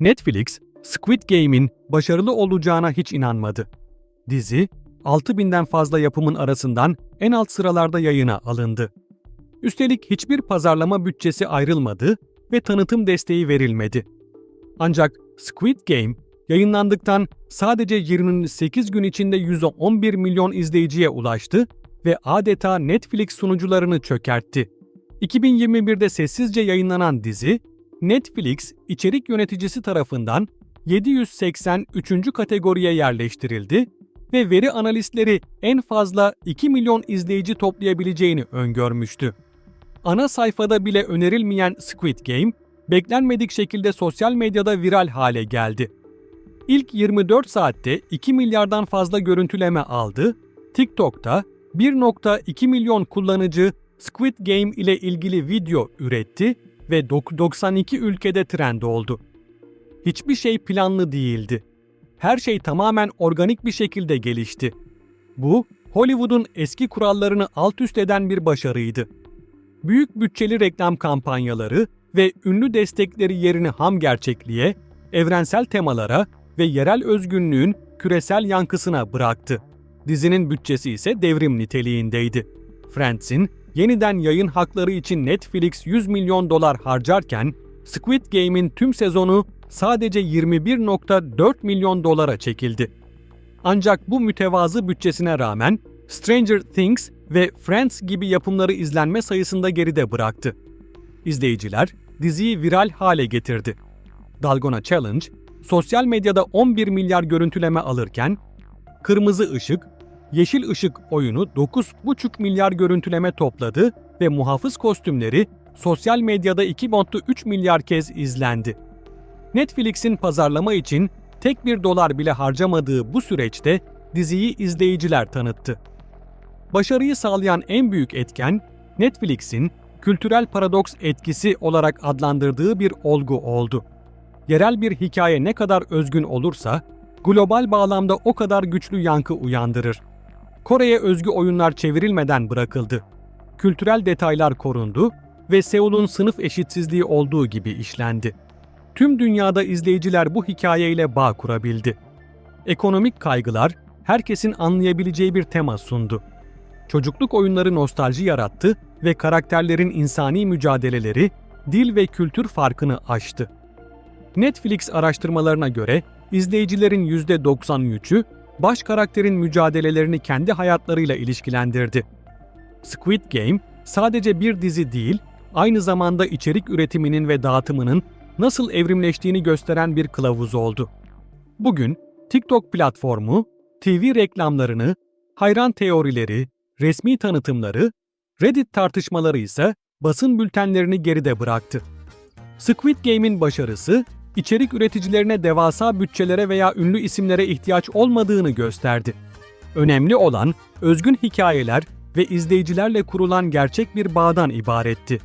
Netflix, Squid Game'in başarılı olacağına hiç inanmadı. Dizi, 6000'den fazla yapımın arasından en alt sıralarda yayına alındı. Üstelik hiçbir pazarlama bütçesi ayrılmadı ve tanıtım desteği verilmedi. Ancak Squid Game yayınlandıktan sadece 28 gün içinde 111 milyon izleyiciye ulaştı ve adeta Netflix sunucularını çökertti. 2021'de sessizce yayınlanan dizi, Netflix içerik yöneticisi tarafından 783. kategoriye yerleştirildi ve veri analistleri en fazla 2 milyon izleyici toplayabileceğini öngörmüştü. Ana sayfada bile önerilmeyen Squid Game, beklenmedik şekilde sosyal medyada viral hale geldi. İlk 24 saatte 2 milyardan fazla görüntüleme aldı, TikTok'ta 1.2 milyon kullanıcı Squid Game ile ilgili video üretti ve dok- 92 ülkede trend oldu. Hiçbir şey planlı değildi. Her şey tamamen organik bir şekilde gelişti. Bu, Hollywood'un eski kurallarını alt üst eden bir başarıydı. Büyük bütçeli reklam kampanyaları ve ünlü destekleri yerini ham gerçekliğe, evrensel temalara ve yerel özgünlüğün küresel yankısına bıraktı. Dizinin bütçesi ise devrim niteliğindeydi. Friends'in yeniden yayın hakları için Netflix 100 milyon dolar harcarken, Squid Game'in tüm sezonu sadece 21.4 milyon dolara çekildi. Ancak bu mütevazı bütçesine rağmen Stranger Things ve Friends gibi yapımları izlenme sayısında geride bıraktı. İzleyiciler diziyi viral hale getirdi. Dalgona Challenge, sosyal medyada 11 milyar görüntüleme alırken, Kırmızı Işık, Yeşil Işık oyunu 9,5 milyar görüntüleme topladı ve muhafız kostümleri sosyal medyada 2.3 milyar kez izlendi. Netflix'in pazarlama için tek bir dolar bile harcamadığı bu süreçte diziyi izleyiciler tanıttı. Başarıyı sağlayan en büyük etken Netflix'in kültürel paradoks etkisi olarak adlandırdığı bir olgu oldu. Yerel bir hikaye ne kadar özgün olursa, global bağlamda o kadar güçlü yankı uyandırır. Kore'ye özgü oyunlar çevrilmeden bırakıldı. Kültürel detaylar korundu ve Seul'un sınıf eşitsizliği olduğu gibi işlendi. Tüm dünyada izleyiciler bu hikayeyle bağ kurabildi. Ekonomik kaygılar herkesin anlayabileceği bir tema sundu. Çocukluk oyunları nostalji yarattı ve karakterlerin insani mücadeleleri dil ve kültür farkını aştı. Netflix araştırmalarına göre izleyicilerin %93'ü baş karakterin mücadelelerini kendi hayatlarıyla ilişkilendirdi. Squid Game sadece bir dizi değil, aynı zamanda içerik üretiminin ve dağıtımının nasıl evrimleştiğini gösteren bir kılavuz oldu. Bugün TikTok platformu TV reklamlarını, hayran teorileri, resmi tanıtımları, Reddit tartışmaları ise basın bültenlerini geride bıraktı. Squid Game'in başarısı, içerik üreticilerine devasa bütçelere veya ünlü isimlere ihtiyaç olmadığını gösterdi. Önemli olan özgün hikayeler ve izleyicilerle kurulan gerçek bir bağdan ibaretti.